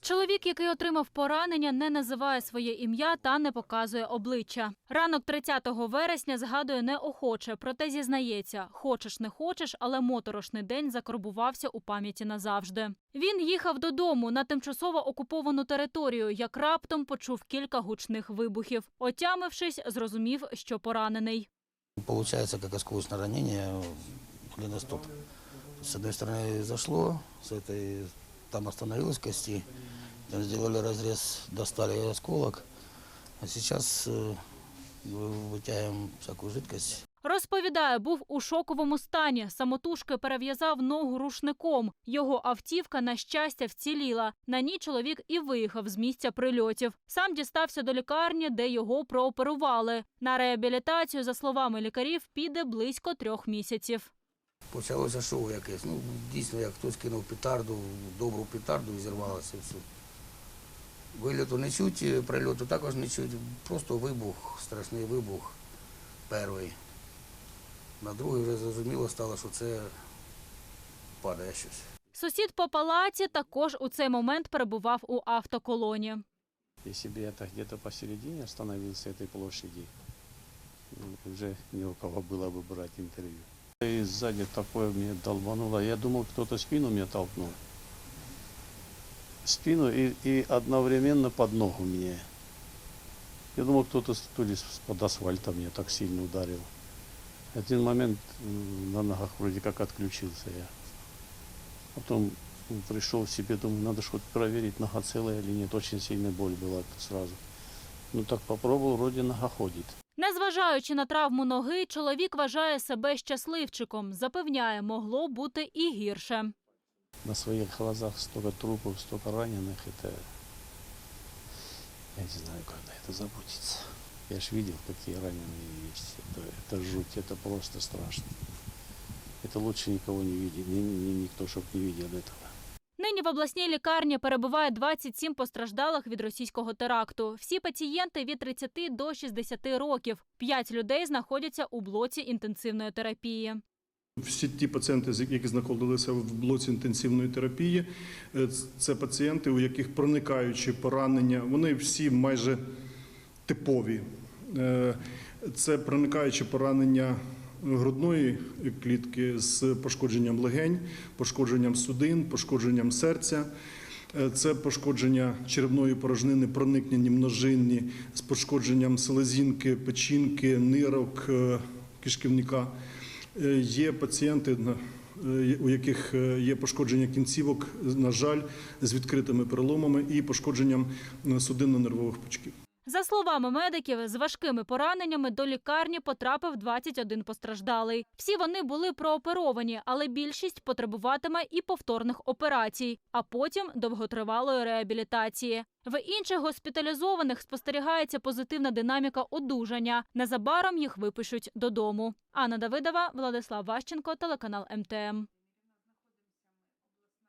Чоловік, який отримав поранення, не називає своє ім'я та не показує обличчя. Ранок 30 вересня згадує неохоче, проте зізнається, хочеш не хочеш, але моторошний день закарбувався у пам'яті назавжди. Він їхав додому на тимчасово окуповану територію, як раптом почув кілька гучних вибухів. Отямившись, зрозумів, що поранений. Получается, как осколочное ранение, голеностоп. С одной стороны зашло, с этой там остановилось кости, там сделали разрез, достали осколок, а сейчас э, вы- вытягиваем всякую жидкость. Розповідає, був у шоковому стані. Самотужки перев'язав ногу рушником. Його автівка, на щастя, вціліла. На ній чоловік і виїхав з місця прильотів. Сам дістався до лікарні, де його прооперували. На реабілітацію, за словами лікарів, піде близько трьох місяців. Почалося шоу якесь. Ну, дійсно, як хтось кинув петарду, добру петарду і зірвалося все. Виліту не чуть, е, прильоту також не чуть. Просто вибух, страшний вибух перший. На другий вже зрозуміло стало, що це падає щось. Сусід по палаці також у цей момент перебував у автоколоні. Если бы я так где-то посередине остановился этой площади, ну, уже не у кого было бы брать интервью. Сзади такое мне долбануло. Я думал, кто-то спину мне толкнул. Спину и, и одновременно под ногу мне. Я думал, кто-то то ли под асфальтом меня так сильно ударил. Один момент на ногах вроде как отключился я. Потом пришел в себе, думаю, надо что-то проверить, нога целая или нет. Очень сильная боль была сразу. Ну так попробовал, вроде нога ходит. Незважаючи на травму ноги, чоловік вважає себе щасливчиком. Запевняє, могло бути і гірше. На своих глазах столько трупов, столько раненых. Это я не знаю, когда это забудется. Я ж видел, какие раненые есть. Это, это жуть, это просто страшно. Это лучше никого не видеть, ни, ни- никто, чтобы не видел этого. Нині в обласній лікарні перебуває 27 постраждалих від російського теракту. Всі пацієнти від 30 до 60 років. П'ять людей знаходяться у блоці інтенсивної терапії. Всі ті пацієнти, які знаходилися в блоці інтенсивної терапії, е, це пацієнти, у яких проникаючі поранення, вони всі майже типові. Е, Це проникаючі поранення грудної клітки з пошкодженням легень, пошкодженням судин, пошкодженням серця. Е, Це пошкодження черевної порожнини, проникнені множинні з пошкодженням селезінки, печінки, нирок, е, кишківника. Е, Є пацієнти, у яких є пошкодження кінцівок, на жаль, з відкритими переломами і пошкодженням судинно-нервових пучків. За словами медиків, з важкими пораненнями до лікарні потрапив 21 постраждалий. Всі вони були прооперовані, але більшість потребуватиме і повторних операцій, а потім довготривалої реабілітації. В інших госпіталізованих спостерігається позитивна динаміка одужання. Незабаром їх випишуть додому. Анна Давидова, Владислав Ващенко, телеканал МТМ.